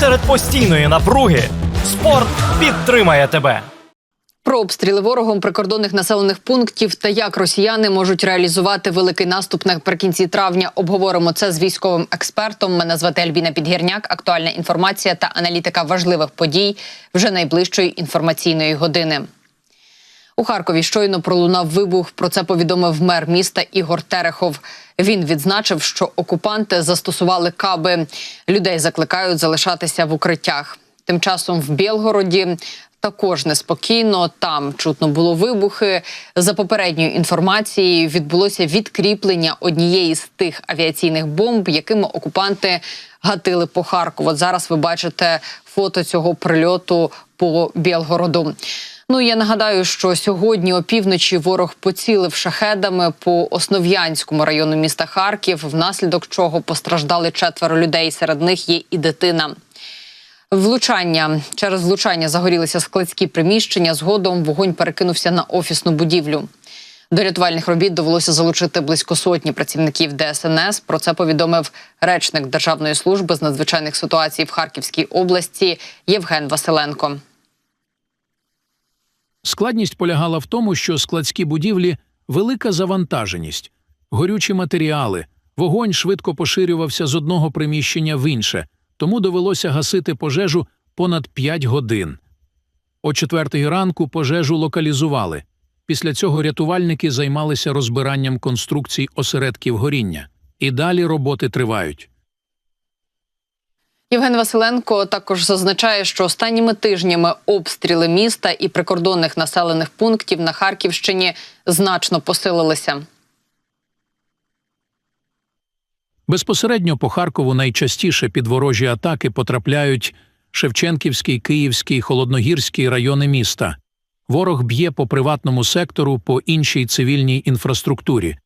серед постійної напруги спорт підтримає тебе. Про обстріли ворогом прикордонних населених пунктів та як росіяни можуть реалізувати великий наступ наприкінці травня. Обговоримо це з військовим експертом. Мене звати Альбіна Підгірняк. Актуальна інформація та аналітика важливих подій вже найближчої інформаційної години. У Харкові щойно пролунав вибух. Про це повідомив мер міста Ігор Терехов. Він відзначив, що окупанти застосували каби. Людей закликають залишатися в укриттях. Тим часом в Білгороді також неспокійно. Там чутно було вибухи. За попередньою інформацією відбулося відкріплення однієї з тих авіаційних бомб, якими окупанти гатили по Харкову. Зараз ви бачите фото цього прильоту по Білгороду. Ну я нагадаю, що сьогодні опівночі ворог поцілив шахедами по Основ'янському району міста Харків, внаслідок чого постраждали четверо людей. Серед них є і дитина. Влучання через влучання загорілися складські приміщення. Згодом вогонь перекинувся на офісну будівлю. До рятувальних робіт довелося залучити близько сотні працівників ДСНС. Про це повідомив речник Державної служби з надзвичайних ситуацій в Харківській області Євген Василенко. Складність полягала в тому, що складські будівлі велика завантаженість, горючі матеріали, вогонь швидко поширювався з одного приміщення в інше, тому довелося гасити пожежу понад 5 годин. О четвертій ранку пожежу локалізували. Після цього рятувальники займалися розбиранням конструкцій осередків горіння. І далі роботи тривають. Євген Василенко також зазначає, що останніми тижнями обстріли міста і прикордонних населених пунктів на Харківщині значно посилилися. Безпосередньо по Харкову найчастіше під ворожі атаки потрапляють Шевченківський, Київський, Холодногірський райони міста. Ворог б'є по приватному сектору, по іншій цивільній інфраструктурі.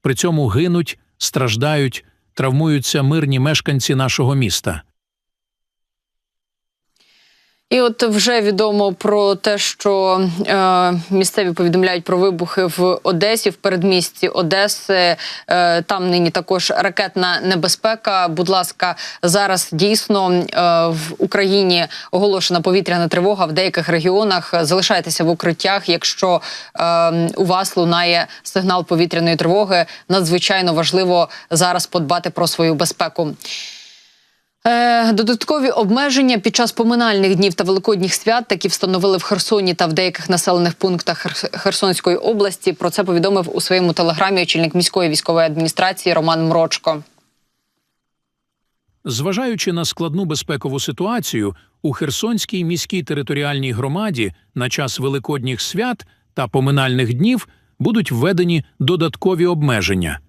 При цьому гинуть, страждають, травмуються мирні мешканці нашого міста. І от вже відомо про те, що е, місцеві повідомляють про вибухи в Одесі, в передмісті Одеси. Е, там нині також ракетна небезпека. Будь ласка, зараз дійсно е, в Україні оголошена повітряна тривога в деяких регіонах. Залишайтеся в укриттях. Якщо е, у вас лунає сигнал повітряної тривоги, надзвичайно важливо зараз подбати про свою безпеку. Е, Додаткові обмеження під час поминальних днів та великодніх свят такі встановили в Херсоні та в деяких населених пунктах Херсонської області. Про це повідомив у своєму телеграмі очільник міської військової адміністрації Роман Мрочко. Зважаючи на складну безпекову ситуацію, у Херсонській міській територіальній громаді на час великодніх свят та поминальних днів будуть введені додаткові обмеження.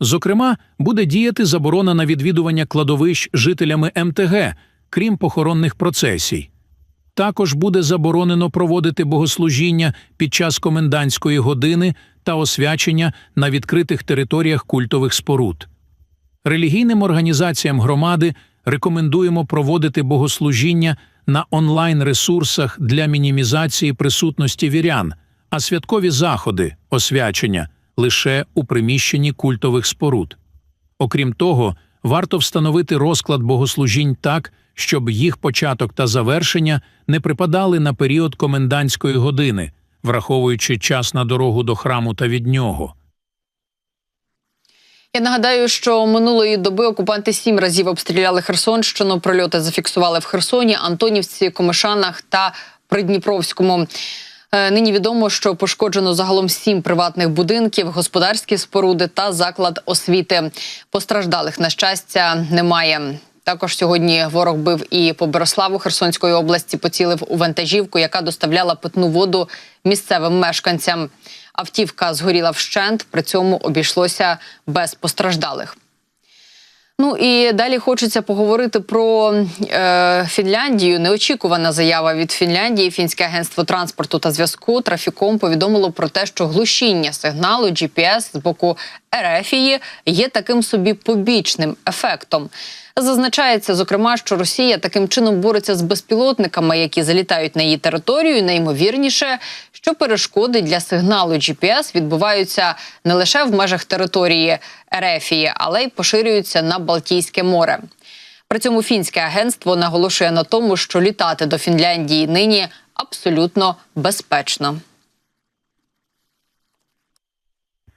Зокрема, буде діяти заборона на відвідування кладовищ жителями МТГ, крім похоронних процесій. Також буде заборонено проводити богослужіння під час комендантської години та освячення на відкритих територіях культових споруд. Релігійним організаціям громади рекомендуємо проводити богослужіння на онлайн-ресурсах для мінімізації присутності вірян, а святкові заходи, освячення лише у приміщенні культових споруд. Окрім того, варто встановити розклад богослужінь так, щоб їх початок та завершення не припадали на період комендантської години, враховуючи час на дорогу до храму та від нього. Я нагадаю, що минулої доби окупанти сім разів обстріляли Херсонщину. Прольоти зафіксували в Херсоні, Антонівці, Комишанах та Придніпровському. Е, Нині відомо, що пошкоджено загалом сім приватних будинків, господарські споруди та заклад освіти. Постраждалих на щастя немає. Також сьогодні ворог бив і по Берославу Херсонської області, поцілив у вантажівку, яка доставляла питну воду місцевим мешканцям. Автівка згоріла вщент, при цьому обійшлося без постраждалих. Ну і далі хочеться поговорити про е, Фінляндію. Неочікувана заява від Фінляндії. Фінське агентство транспорту та зв'язку Трафіком повідомило про те, що глушіння сигналу GPS з боку Ерефії є таким собі побічним ефектом. Зазначається, зокрема, що Росія таким чином бореться з безпілотниками, які залітають на її територію. Найімовірніше, що перешкоди для сигналу GPS відбуваються не лише в межах території Ерефії, але й поширюються на Балтійське море. При цьому фінське агентство наголошує на тому, що літати до Фінляндії нині абсолютно безпечно.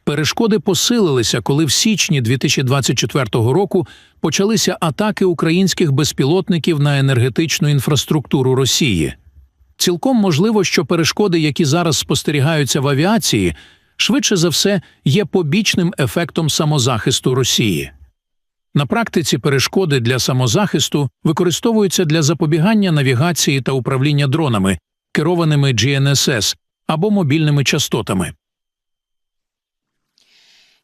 Перешкоди посилилися, коли в січні 2024 року почалися атаки українських безпілотників на енергетичну інфраструктуру Росії. Цілком можливо, що перешкоди, які зараз спостерігаються в авіації, швидше за все є побічним ефектом самозахисту Росії. На практиці перешкоди для самозахисту використовуються для запобігання навігації та управління дронами, керованими GNSS або мобільними частотами.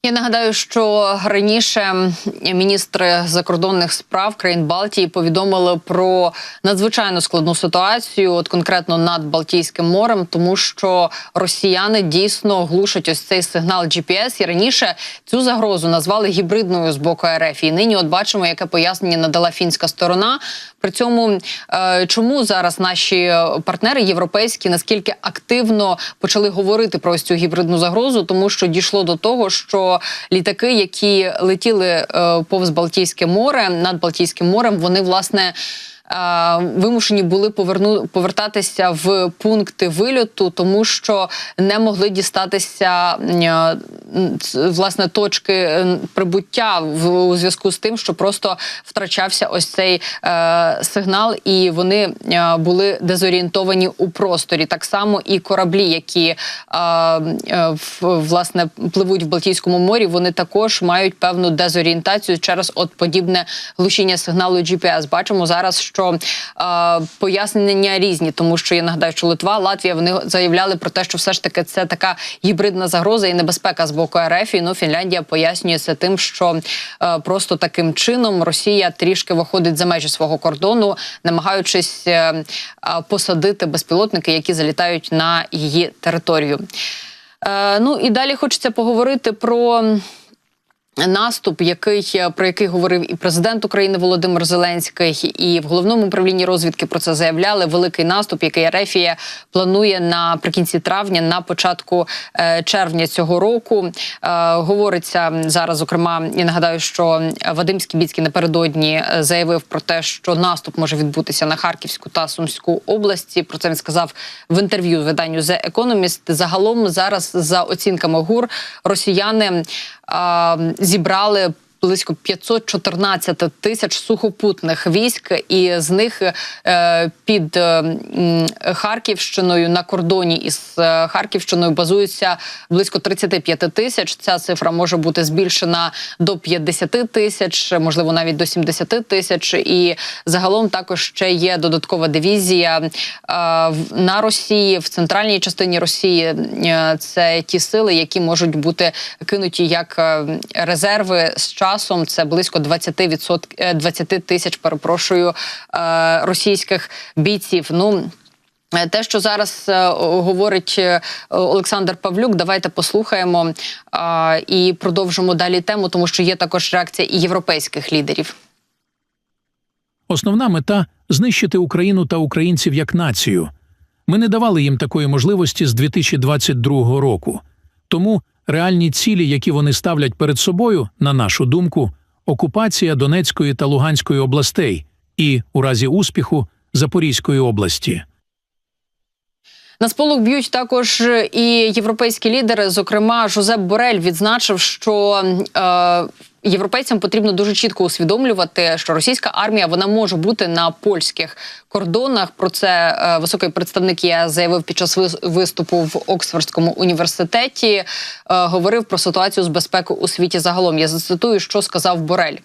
Я нагадаю, що раніше міністри закордонних справ країн Балтії повідомили про надзвичайно складну ситуацію, от конкретно над Балтійським морем, тому що росіяни дійсно глушать ось цей сигнал GPS. І раніше цю загрозу назвали гібридною з боку РФ. І нині, от бачимо, яке пояснення надала фінська сторона. При цьому е, чому зараз наші партнери європейські наскільки активно почали говорити про ось цю гібридну загрозу, тому що дійшло до того, що літаки, які летіли е, повз Балтійське море над Балтійським морем, вони власне. е, Вимушені були поверну повертатися в пункти вильоту, тому що не могли дістатися е, власне точки е, прибуття в у зв'язку з тим, що просто втрачався ось цей е, сигнал, і вони е, були дезорієнтовані у просторі. Так само і кораблі, які е, е, власне пливуть в Балтійському морі, вони також мають певну дезорієнтацію через от подібне глушіння сигналу GPS. Бачимо зараз, що е, пояснення різні, тому що я нагадаю, що Литва, Латвія вони заявляли про те, що все ж таки це така гібридна загроза і небезпека з боку РФ. І, ну Фінляндія пояснює це тим, що е, просто таким чином Росія трішки виходить за межі свого кордону, намагаючись е, е, посадити безпілотники, які залітають на її територію. Е, ну і далі хочеться поговорити про. Наступ, який е, про який говорив і президент України Володимир Зеленський, і в головному управлінні розвідки про це заявляли. Великий наступ, який Рефія планує наприкінці травня, на початку е, червня цього року. Е, говориться зараз. Зокрема, я нагадаю, що Вадим Скібіцький напередодні заявив про те, що наступ може відбутися на Харківську та Сумську області. Про це він сказав в інтерв'ю виданню The Economist. Загалом зараз за оцінками ГУР росіяни зібрали близько 514 тисяч сухопутних військ, і з них е, під е, Харківщиною на кордоні із е, Харківщиною базуються близько 35 тисяч. Ця цифра може бути збільшена до 50 тисяч, можливо, навіть до 70 тисяч. І загалом також ще є додаткова дивізія на Росії в центральній частині Росії. Це ті сили, які можуть бути кинуті як резерви з часом. Це близько 20%, е, 20 тисяч, перепрошую, е, російських бійців. Ну. е, Те, що зараз е, говорить е, Олександр Павлюк, давайте послухаємо е, і продовжимо далі тему, тому що є також реакція і європейських лідерів. Основна мета знищити Україну та українців як націю. Ми не давали їм такої можливості з 2022 року. Тому реальні цілі, які вони ставлять перед собою, на нашу думку, окупація Донецької та Луганської областей і, у разі успіху, Запорізької області. На сполох б'ють також і європейські лідери. Зокрема, Жозеп Борель відзначив, що е, європейцям потрібно дуже чітко усвідомлювати, що російська армія вона може бути на польських кордонах. Про це е, високий представник я заявив під час вис- виступу в Оксфордському університеті. Е, говорив про ситуацію з безпекою у світі загалом. Я зацитую, що сказав Борель.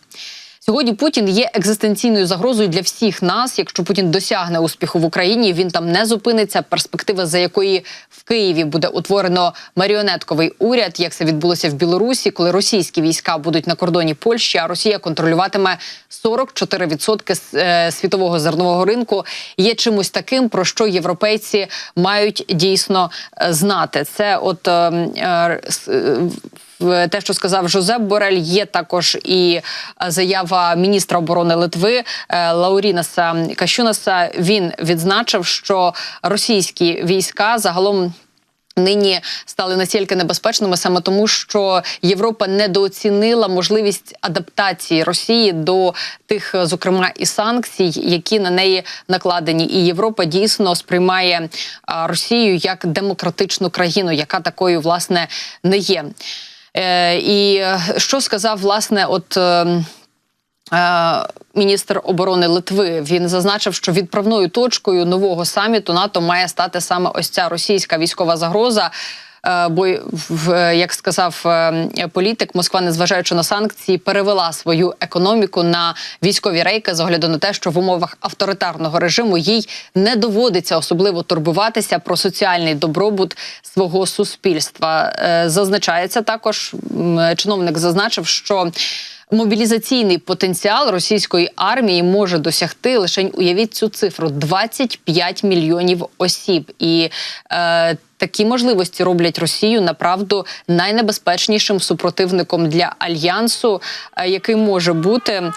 Сьогодні Путін є екзистенційною загрозою для всіх нас. Якщо Путін досягне успіху в Україні, він там не зупиниться. Перспектива, за якої в Києві буде утворено маріонетковий уряд, як це відбулося в Білорусі, коли російські війська будуть на кордоні Польщі, а Росія контролюватиме 44% с- е, світового зернового ринку. Є чимось таким, про що європейці мають дійсно е, знати. Це от е, е, е, те, що сказав Жозеп Борель, є також і е, заява міністра оборони Литви е, Лаурінаса Кащунаса. Він відзначив, що російські війська загалом. нині стали настільки небезпечними саме тому, що Європа недооцінила можливість адаптації Росії до тих, е, зокрема, і санкцій, які на неї накладені. І Європа дійсно сприймає Росію як демократичну країну, яка такою власне не є. Е, і е, що сказав власне, от. е, Міністр оборони Литви він зазначив, що відправною точкою нового саміту НАТО має стати саме ось ця російська військова загроза. Е, Бо, в- як сказав е, політик, Москва, незважаючи на санкції, перевела свою економіку на військові рейки з огляду на те, що в умовах авторитарного режиму їй не доводиться особливо турбуватися про соціальний добробут свого суспільства. Е, Зазначається також, чиновник зазначив, що Мобілізаційний потенціал російської армії може досягти лише уявіть цю цифру 25 мільйонів осіб, і е, такі можливості роблять Росію направду найнебезпечнішим супротивником для альянсу, е, який може бути е,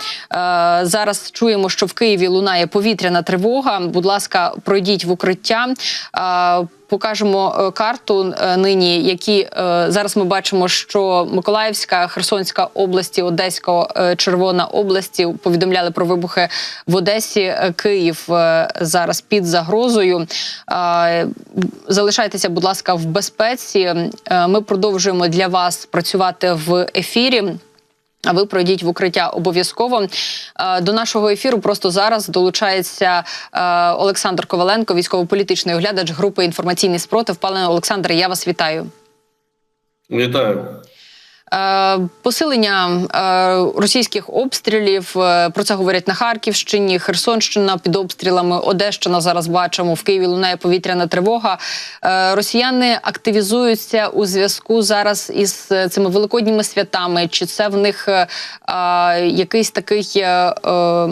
зараз. Чуємо, що в Києві лунає повітряна тривога. Будь ласка, пройдіть в укриття. Е, Покажемо карту нині, які зараз ми бачимо, що Миколаївська, Херсонська області, Одеська, Червона області повідомляли про вибухи в Одесі. Київ зараз під загрозою. Залишайтеся, будь ласка, в безпеці. Е, Ми продовжуємо для вас працювати в ефірі. А ви пройдіть в укриття обов'язково. Е, До нашого ефіру просто зараз долучається е, Олександр Коваленко, військово-політичний оглядач групи інформаційний спротив. Пане Олександре, я вас вітаю. Вітаю. Е, Посилення е, російських обстрілів е, про це говорять на Харківщині, Херсонщина під обстрілами, Одещина зараз бачимо. В Києві лунає повітряна тривога. Росіяни активізуються у зв'язку зараз із цими великодніми святами. Чи це в них якийсь такий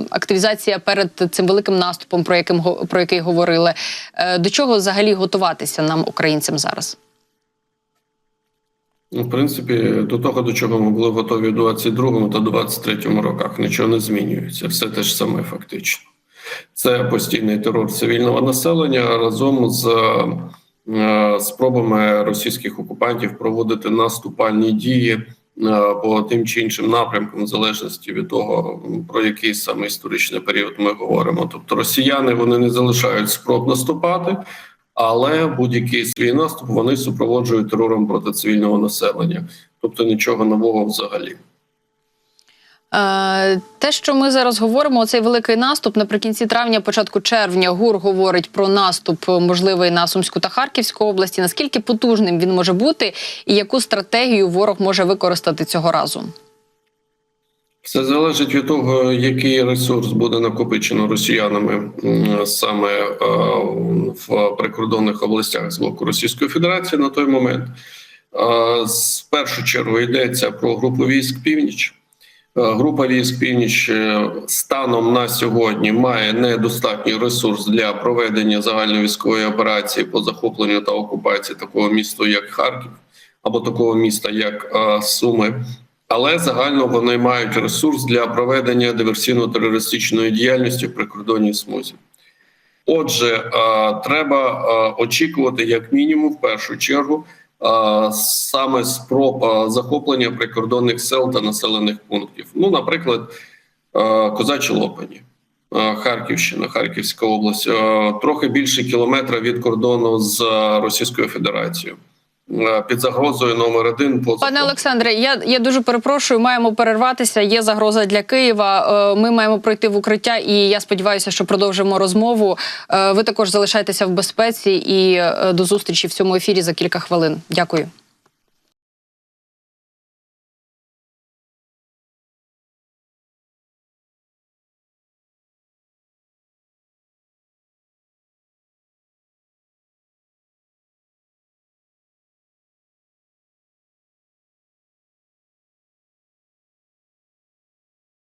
активізація перед цим великим наступом, про яким про який говорили? До чого взагалі готуватися нам, українцям, зараз? Ну, В принципі, до того, до чого ми були готові у 22-му та 23-му роках, нічого не змінюється. Все те ж саме фактично. Це постійний терор цивільного населення разом з е, спробами російських окупантів проводити наступальні дії е, по тим чи іншим напрямкам, в залежності від того, про який саме історичний період ми говоримо. Тобто, росіяни вони не залишають спроб наступати. Але будь-який свій наступ вони супроводжують терором проти цивільного населення, тобто нічого нового взагалі. Е, Те, що ми зараз говоримо, цей великий наступ наприкінці травня, початку червня, ГУР говорить про наступ е, можливий на Сумську та Харківську області. Наскільки потужним він може бути, і яку стратегію ворог може використати цього разу? Все залежить від того, який ресурс буде накопичено росіянами саме е, в прикордонних областях з боку Російської Федерації на той момент. Е, З першу чергу йдеться про групу військ Північ. Е, Група військ Північ станом на сьогодні має недостатній ресурс для проведення загальної військової операції по захопленню та окупації такого міста, як Харків, або такого міста, як Суми. Але загально вони мають ресурс для проведення диверсійно-терористичної діяльності в прикордонній смузі. Отже, е, треба е, очікувати, як мінімум, в першу чергу, е, саме спроб захоплення прикордонних сел та населених пунктів. Ну, наприклад, Козачі Лопані, Харківщина, Харківська область, трохи більше кілометра від кордону з Російською Федерацією. Е, Під загрозою номер один по Пане. Олександре, я, я дуже перепрошую. Маємо перерватися. Є загроза для Києва. Е, Ми маємо пройти в укриття, і я сподіваюся, що продовжимо розмову. Е, Ви також залишайтеся в безпеці і до зустрічі в цьому ефірі за кілька хвилин. Дякую.